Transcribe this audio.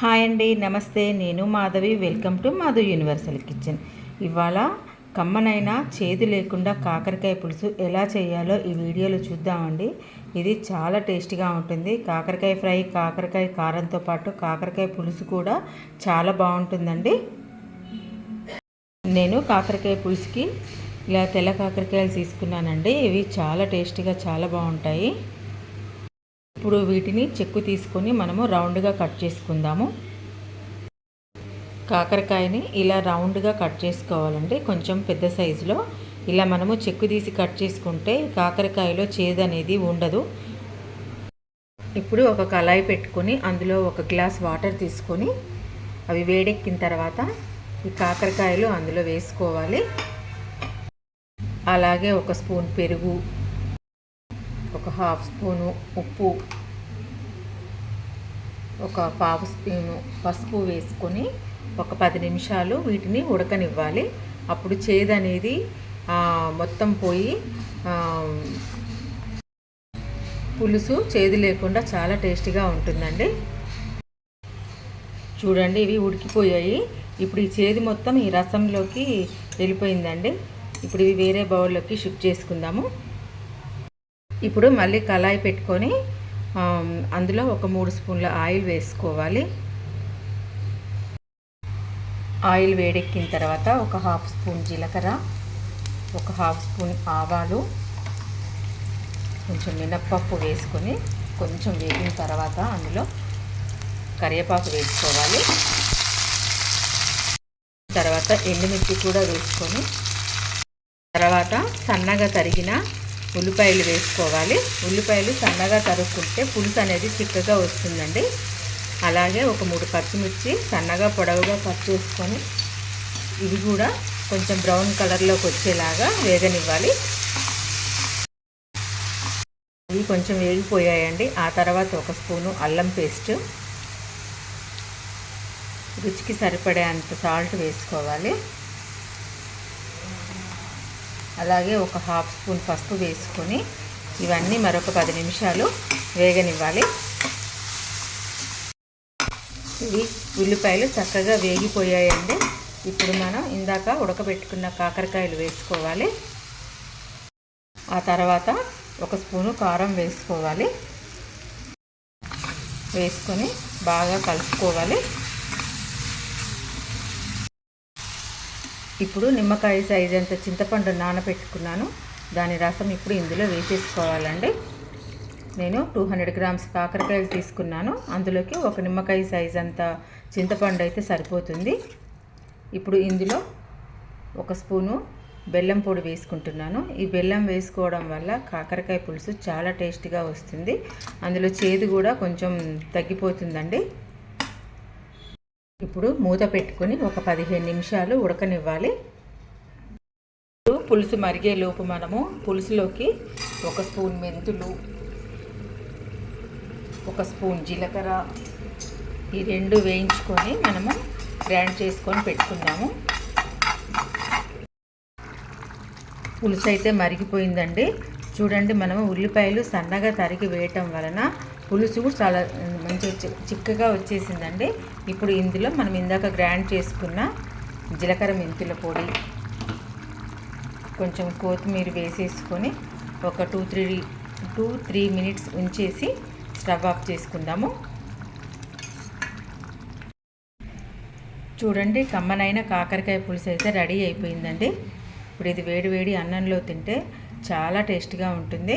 Hi అండి నమస్తే. నేను Madhavi. Welcome to Madhav universal kitchen. ఇవాళ కమ్మనైనా చేదు లేకుండా కాకరకాయ పులుసు ఎలా చేయాలో ఈ వీడియోలో చూద్దామండి. ఇది చాలా టేస్టీగా ఉంటుంది. కాకరకాయ ఫ్రై కాకరకాయ కారంతో పాటు కాకరకాయ పులుసు కూడా చాలా బాగుంటుందండి. నేను కాకరకాయ పులుసుకి ఇలా తెల్ల కాకరకాయలు తీసుకున్నానండి. ఇవి చాలా టేస్టీగా చాలా బాగుంటాయి. ఇప్పుడు వీటిని చెక్కు తీసుకొని మనము రౌండ్గా కట్ చేసుకుందాము. కాకరకాయని ఇలా రౌండ్గా కట్ చేసుకోవాలండి కొంచెం పెద్ద సైజులో ఇలా మనము చెక్కు తీసి కట్ చేసుకుంటే కాకరకాయలో చేదు అనేది ఉండదు. ఇప్పుడు ఒక కళాయి పెట్టుకొని అందులో ఒక గ్లాస్ వాటర్ తీసుకొని అవి వేడెక్కిన తర్వాత ఈ కాకరకాయలు అందులో వేసుకోవాలి. అలాగే ఒక స్పూన్ పెరుగు ఒక హాఫ్ స్పూను ఉప్పు ఒక పావు స్పూను పసుపు వేసుకొని ఒక పది నిమిషాలు వీటిని ఉడకనివ్వాలి. అప్పుడు చేదు అనేది మొత్తం పోయి పులుసు చేదు లేకుండా చాలా టేస్టీగా ఉంటుందండి. చూడండి ఇవి ఉడికిపోయాయి. ఇప్పుడు ఈ చేదు మొత్తం ఈ రసంలోకి వెళ్ళిపోయిందండి. ఇప్పుడు ఇవి వేరే బౌల్లోకి షిఫ్ట్ చేసుకుందాము. ఇప్పుడు మళ్ళీ కళాయి పెట్టుకొని అందులో ఒక మూడు స్పూన్ల ఆయిల్ వేసుకోవాలి. ఆయిల్ వేడెక్కిన తర్వాత ఒక హాఫ్ స్పూన్ జీలకర్ర ఒక హాఫ్ స్పూన్ ఆవాలు కొంచెం మినప్పప్పు వేసుకొని కొంచెం వేగిన తర్వాత అందులో కరివేపాకు వేసుకోవాలి. తర్వాత ఎండుమిర్చి కూడా వేసుకొని తర్వాత సన్నగా తరిగిన ఉల్లిపాయలు వేసుకోవాలి. ఉల్లిపాయలు సన్నగా తరుక్కుంటే పులుసు అనేది చిక్కగా వస్తుందండి. అలాగే ఒక మూడు పచ్చిమిర్చి సన్నగా పొడవుగా కట్ చేసుకొని ఇవి కూడా కొంచెం బ్రౌన్ కలర్లోకి వచ్చేలాగా వేగనివ్వాలి. ఇవి కొంచెం వేగిపోయాయండి. ఆ తర్వాత ఒక స్పూను అల్లం పేస్ట్. రుచికి సరిపడే అంత సాల్ట్ వేసుకోవాలి. అలాగే ఒక హాఫ్ స్పూన్ పసుపు వేసుకొని ఇవన్నీ మరొక పది నిమిషాలు వేగనివ్వాలి. ఇవి ఉల్లిపాయలు చక్కగా వేగిపోయాయండి. ఇప్పుడు మనం ఇందాక ఉడకబెట్టుకున్న కాకరకాయలు వేసుకోవాలి. ఆ తర్వాత ఒక స్పూను కారం వేసుకోవాలి. వేసుకొని బాగా కలుపుకోవాలి. ఇప్పుడు నిమ్మకాయ సైజ్ అంత చింతపండు నానబెట్టుకున్నాను. దాని రసం ఇప్పుడు ఇందులో వేసేసుకోవాలండి. నేను టూ హండ్రెడ్ గ్రామ్స్ కాకరకాయలు తీసుకున్నాను. అందులోకి ఒక నిమ్మకాయ సైజ్ అంత చింతపండు అయితే సరిపోతుంది. ఇప్పుడు ఇందులో ఒక స్పూను బెల్లం పొడి వేసుకుంటున్నాను. ఈ బెల్లం వేసుకోవడం వల్ల కాకరకాయ పులుసు చాలా టేస్టీగా వస్తుంది. అందులో చేదు కూడా కొంచెం తగ్గిపోతుందండి. ఇప్పుడు మూత పెట్టుకొని ఒక పదిహేను నిమిషాలు ఉడకనివ్వాలి. పులుసు మరిగే లోపు మనము పులుసులోకి ఒక స్పూన్ మెంతులు ఒక స్పూన్ జీలకర్ర ఈ రెండు వేయించుకొని మనము గ్రైండ్ చేసుకొని పెట్టుకుందాము. పులుసు అయితే మరిగిపోయిందండి. చూడండి మనము ఉల్లిపాయలు సన్నగా తరిగి వేయటం వలన పులుసు కూడా చాలా మంచిగా చిక్కగా వచ్చేసిందండి. ఇప్పుడు ఇందులో మనం ఇందాక గ్రైండ్ చేసుకున్న జీలకర్ర మెంతుల పొడి కొంచెం కొత్తిమీర వేసేసుకొని ఒక two three two three minutes ఉంచేసి స్టవ్ ఆఫ్ చేసుకుందాము. చూడండి కమ్మనైన కాకరకాయ పులుసు అయితే రెడీ అయిపోయిందండి. ఇప్పుడు ఇది వేడి వేడి అన్నంలో తింటే చాలా టేస్ట్గా ఉంటుంది.